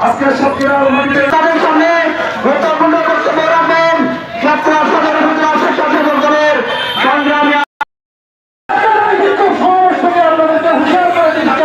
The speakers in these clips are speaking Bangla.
আজকে সত্যিরা তাদের সামনে গুরুত্বপূর্ণ বক্তব্য রাখবেন ছাত্র সাধারণ আসন শাসক দলের সংগ্রামী কিন্তু সমস্যাকে আপনাদেরকে হুঁশিয়ার করে দিতে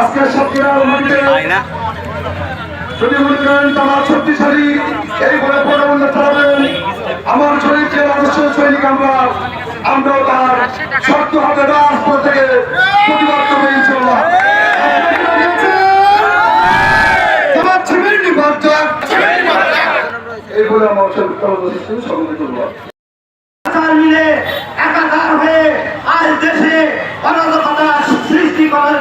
আজকে সত্যিকার মাটিতে যদি মনে করেন তারা শক্তিশালী এই বলে পরবন্ধ চালাবেন। আমার শরীর যে মানুষের সৈনিক আমরা আমরাও তার শক্ত হাতে দাস থেকে প্রতিবাদ করে ইনশাল্লাহ এই একাকার হয়ে আজ দেশে অনাথকতার সৃষ্টি করার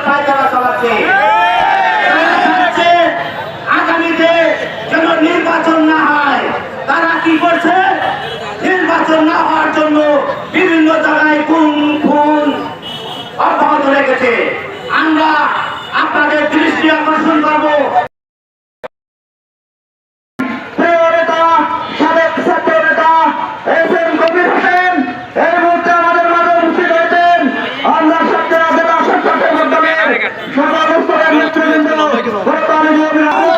கிடைக்கணும்